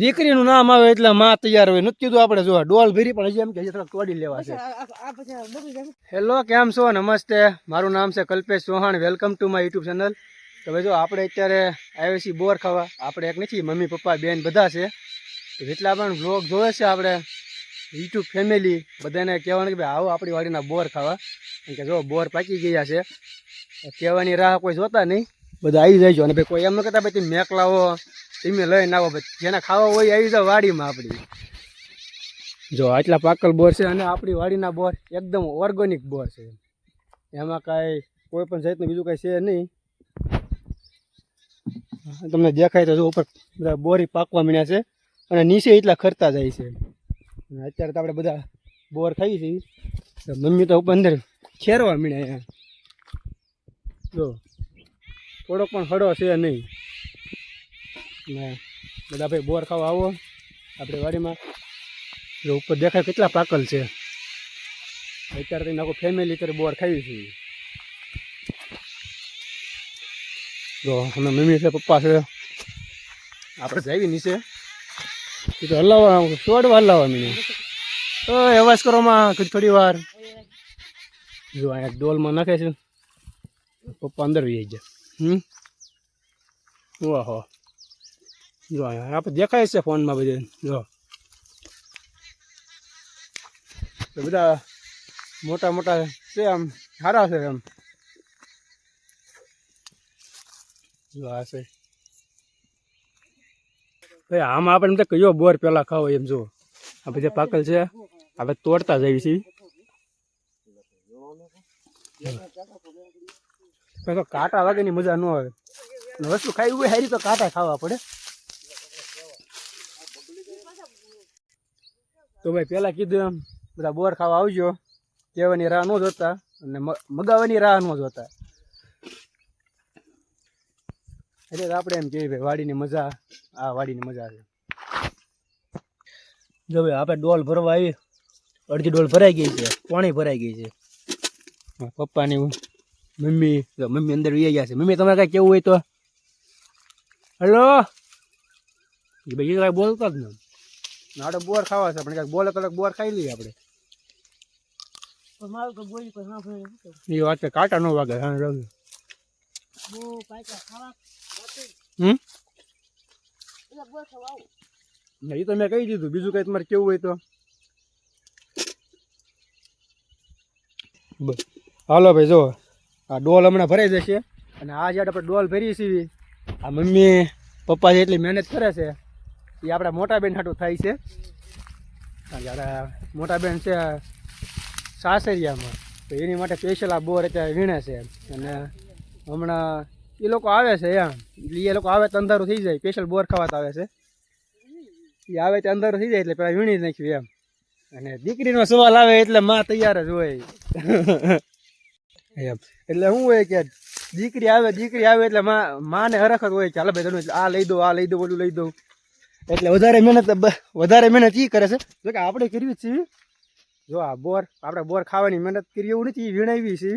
દીકરીનું નામ આવે એટલે માં તૈયાર હોય. નથી કીધું આપણે જોવા ડોલ ભરી પણ હજી એમ કે હજી થોડાક તોડી લેવા છે. હેલો કેમ છો? નમસ્તે. મારું નામ છે Kalpesh Chauhan. Welcome to my YouTube channel તો ભાઈ જો આપણે અત્યારે આવ્યા છીએ બોર ખાવા. આપણે એક નથી મમ્મી પપ્પા બેન બધા છે. તો જેટલા પણ વ્લોગ જોવે છે આપણે યુટ્યુબ ફેમિલી બધાને કહેવાનું કે ભાઈ આવો આપણી વાડીના બોર ખાવા. કે જો બોર પાકી ગયા છે. કહેવાની રાહ કોઈ જોતા નહીં. બધા આવી જાય અને ભાઈ કોઈ એમ ન કહેતા ભાઈ તમે મેક લાવો તમે લઈને આવો જેને ખાવા હોય આવી જાવ વાડીમાં આપણી જો, આટલા પાકલ બોર છે અને આપણી વાડીના બોર એકદમ ઓર્ગેનિક બોર છે. એમાં કાંઈ કોઈ પણ જાતનું બીજું કાંઈ છે નહીં. તમને દેખાય તો જો ઉપર બધા બોરી પાકવા માંડ્યા છે અને નીચે એટલા ખરતા જાય છે. અત્યારે તો આપણે બધા બોર ખાઈ છીએ. મમ્મી તો ઉપર અંદર ખેરવા મીણ્યા જો, થોડોક પણ હડો છે નહીં. ને બધા ભાઈ બોર ખાવા આવો. આપણે વાડીમાં જો ઉપર દેખાય કેટલા પાકલ છે. અત્યારે તો આખું ફેમિલી કરે બોર ખાવી છીએ જો અમે મમ્મી છે, પપ્પા છે. આપણે જાવી નીચે. એ તો હલાવવા છોડવા હલાવવા મને તો અવાજ કરવામાં થોડી વાર. જો અહીંયા ડોલમાં નાખે છે. પપ્પા અંદર રહી જાય. હમ? ઓહો. જો આપણે દેખાય છે ફોનમાં બધે. જો. બધા મોટા મોટા છે આમ સારા છે એમ. જો આ છે. ભાઈ, આમાં આપણે એમ તો કયો બોર પેલા ખાવો એમ જો આ બધા પાકલ છે. આપણે તોડતા જઈએ છીએ કાંટા વાગેની મજા ન આવે. વસ્તુ ખાઈ હોય, હારી તો કાંટા ખાવા પડે. તો ભાઈ પેલા કીધું એમ, બધા બોર ખાવા આવજો. કહેવાની રાહ ન જોતા અને મગાવવાની રાહ ન જોતા. એટલે આપણે એમ કહીએ ભાઈ, વાડીની મજા, આ વાડીની મજા છે. જો ભાઈ, આપણે ડોલ ભરવા આવી અડધી ડોલ ભરાઈ ગઈ છે, પાણી ભરાઈ ગઈ છે. પપ્પાની મમ્મી મમ્મી અંદર વી ગયા છે. મમ્મી, તમારે કાંઈ કેવું હોય તો. હલો? ભાઈ કાંઈ બોલતા જ નહીં આપણે બોર ખાવા છે આપણે કાંઈક બોલે કલાક બોર ખાઈ લઈએ આપણે. એ વાત છે કાંટા નો વાગે હા રવિ હમ? એ તો મેં કહી દીધું બીજું કઈ તમારે કેવું હોય તો. બસ. હાલો ભાઈ જો આ ડોલ હમણાં ભરાઈ જશે અને આ જ્યારે આપણે ડોલ ભરી છીએ આ મમ્મી પપ્પા જે એટલી મહેનત કરે છે એ આપણા મોટા બેન હાટું થાય છે. જ્યારે મોટા બેન છે સાસરિયામાં. તો એની માટે સ્પેશિયલ આ બોર અત્યારે વીણે છે અને હમણાં એ લોકો આવે છે એમ. એ લોકો આવે તો અંધારું થઈ જાય. સ્પેશિયલ બોર ખાવા આવે છે. એ આવે તો અંધારું થઈ જાય એટલે પેલા વીણી નાખ્યું એમ. અને દીકરીનો સવાલ આવે એટલે માં તૈયાર જ હોય. એમ. એટલે શું હોય કે દીકરી આવે દીકરી આવે એટલે માં, માને હરખત હોય કે હાલ ભાઈ તને આ લઈ દો, આ લઈ દો બધું લઈ દઉં એટલે વધારે મહેનત વધારે મહેનત એ કરે છે. જો કે આપણે કરવી છીએ જો આ બોર, આપણે બોર ખાવાની મહેનત કરી એવું નથી વીણાવી છે.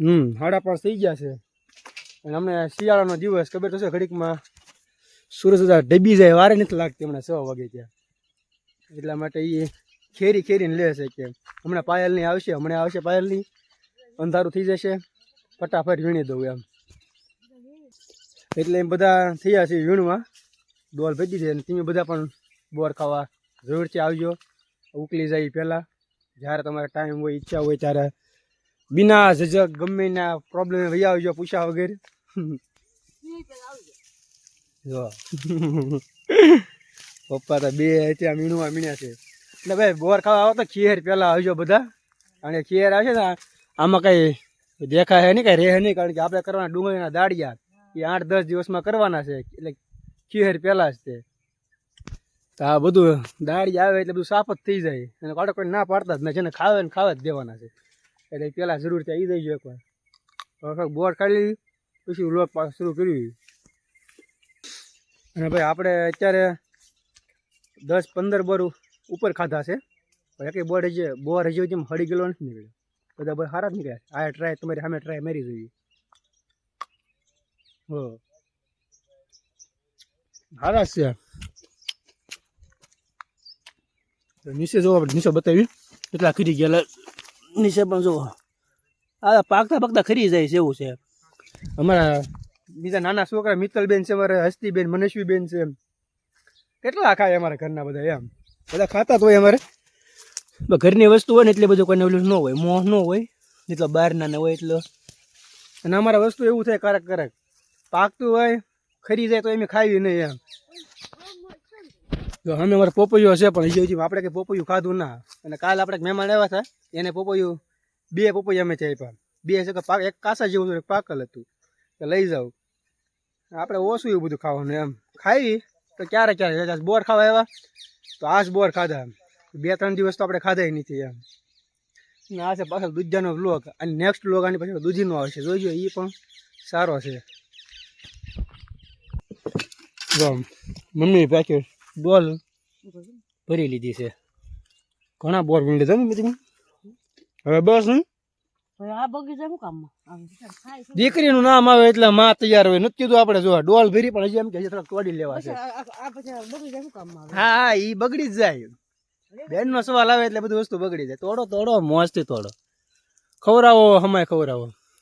હમ સાડા પાંચ થઈ ગયા છે. અને અમને શિયાળાનો દિવસ ખબર થશે ઘડીકમાં સૂરજ બધા ડબી જાય, વારે નથી લાગતી હમણાં છ વાગે ત્યાં. એટલા માટે એ ખેરી ખેરીને લે છે કે હમણાં પાયલની આવશે, હમણાં આવશે પાયલની અંધારું થઈ જશે. ફટાફટ વીણી દઉં એમ. એટલે એમ બધા થયા છે વીણવા ડોલ ભેજી છે અને તમે બધા પણ બોર ખાવા જરૂરથી આવજો. ઉકલી જાય પહેલાં. જ્યારે તમારે ટાઈમ હોય, ઈચ્છા હોય ત્યારે બિના ઝઝક, ગમે ના પ્રોબ્લેમ રહી આવજો પૂછ્યા વગેરે. જો. પપ્પા તો બે ત્યાં મીણવા મીણ્યા છે. એટલે ભાઈ, બોર ખાવા આવો તો ખીર પહેલાં આવજો બધા. અને ખીર આવશે ને, આમાં કંઈ દેખાય નહીં, કંઈ રહે નહીં, કારણ કે આપણે કરવાના ડુંગળીના દાડિયા એ આઠ દસ દિવસમાં કરવાના છે. એટલે ખીર પહેલાં જ તે. તો આ બધું દાળી આવે એટલે બધું સાફ જ થઈ જાય. અને કાઢો કોઈ ના પાડતા જ ને. જેને ખાવે ને ખાવા જ દેવાના છે. એટલે પહેલાં જરૂર ત્યાં આવી જઈજો એકવાર. હવે બોર ખાલી પછી લોટ શરૂ કર્યું અને ભાઈ આપણે અત્યારે દસ પંદર બોર ઉપર ખાધા છે. એકે બોર હજી બોર હજી જેમ હળી ગયેલો નથી નીકળ્યો. બધા બોર સારા જ નીકળ્યા આ ટ્રાય તમારી સામે ટ્રાય મારી જોઈએ. સારા છે નીચે જોવો આપણે, નીચે બતાવી કેટલા ખરી ગયા નીચે પણ જોવો. આ પાકતા પાકતા ખરી જાય છે એવું છે અમારા બીજા નાના છોકરા મિત્તલબેન છે, અમારે હસ્તીબેન, મનસ્વીબેન છે કેટલા ખાય અમારા ઘરના બધા એમ. બધા ખાતા તો હોય અમારે. ઘરની વસ્તુ હોય ને એટલે બધું કોઈને ઓલું ન હોય મોહ ન હોય. એટલો બહારના ને હોય એટલો. અને અમારા વસ્તુ એવું થાય કારક કારક પાકતું હોય, ખરી જાય તો એમ ખાવી નહીં એમ. જો અમે અમારે પોપૈયો છે, પણ હજી આપણે કંઈ પોપૈયું ખાધું ના. અને કાલ આપણે મહેમાન આવ્યા હતા, એને પોપૈયું, બે પોપૈયા અમે પણ બે છે કે પાક, એક કાસા જેવું હતું પાકલ હતું. તો લઈ જાઉં આપણે ઓછું એવું બધું ખાવાનું એમ. ખાઈ, તો ક્યારે ક્યારે? બોર ખાવા આવ્યા? તો આજ બોર ખાધા બે ત્રણ દિવસ તો આપણે ખાધા નથી એમ. ને આ છે પાછળ દૂધિયાનો વ્લોગ અને નેક્સ્ટ વ્લોગ આની પછી દૂધીનો આવશે. જોઈજો એ પણ સારો છે. જો મમ્મી પેકેટ ડોલ ભરી લીધી છે. ઘણા બોર ભરી લીધા મમ્મી બધી. હવે બસ છે. દીકરીનું નામ આવે એટલે માં તૈયાર હોય. નથી કીધું આપણે જો ડોલ ભરી પણ હજી એમ કે થોડાક તોડી લેવા છે. પછી હા એ બગડી જ જાય. બેન નો સવાલ આવે એટલે બધી વસ્તુ બગડી જાય. તોડો તોડો મોજથી તોડો. ખવડાવો હમાય ખવડાવો બેન દીકરી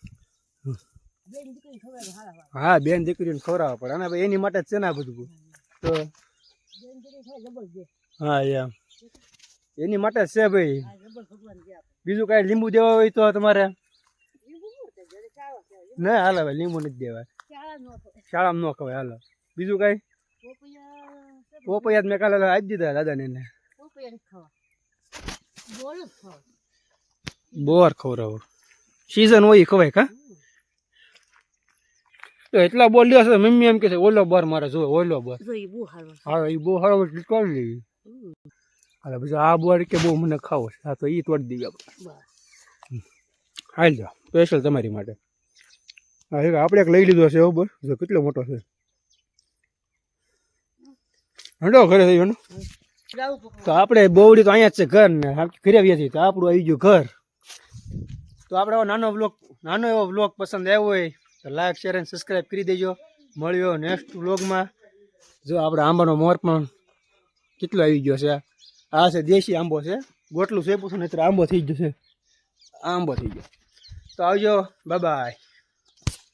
ખબર હારા વાળા. હા, બેન દીકરીને ખવડાવવા પડે. અને એની માટે જ છે ને બધું. તો હા, એમ. એની માટે જ છે ભાઈ. બીજું કાંઈ લીંબુ દેવા હોય તો તમારે. ના હાલે ભાઈ લીંબુ નથી દેવાય. શાળામાં ન ખવાય, હાલો. બીજું કાંઈ? પોપૈયા મેં કાલે આપી દીધા દાદાને એને. બોર ખવડાવો. સીઝન હોય ખવાય કા? તો એટલા બોલ લ્યો છે મમ્મી એમ કે છે ઓલો બાર મારે જોવે ઓલો બોર. જો. હા એ બહુ સારો તોડી લેવી અરે પછી આ બોર કે બહુ મને ખાવો છે હા તો એ તોડી દઈએ આપણે હાલ જાઓ સ્પેશિયલ તમારી માટે. હા એક આપણે એક લઈ લીધો છે બોર જો કેટલો મોટો છે. હંડો ઘરે થઈ પકડો. તો આપણે બોવડી તો અહીંયા જ છે ઘર ને ઘરે આવીએ છીએ તો આપણું આવી ગયું ઘર. તો આપણે નાનો બ્લોક નાનો એવો બ્લોક પસંદ આવ્યો હોય તો લાઈક શેર અને સબસ્ક્રાઈબ કરી દેજો. મળ્યો નેક્સ્ટ બ્લોગમાં જો આપણે આંબાનો મોર પણ કેટલો આવી ગયો છે? આ છે દેશી આંબો છે. ગોટલું સેપું છે, નહીતર આંબો થઈ ગયો છે. આંબો થઈ ગયો. તો આવજો. બાય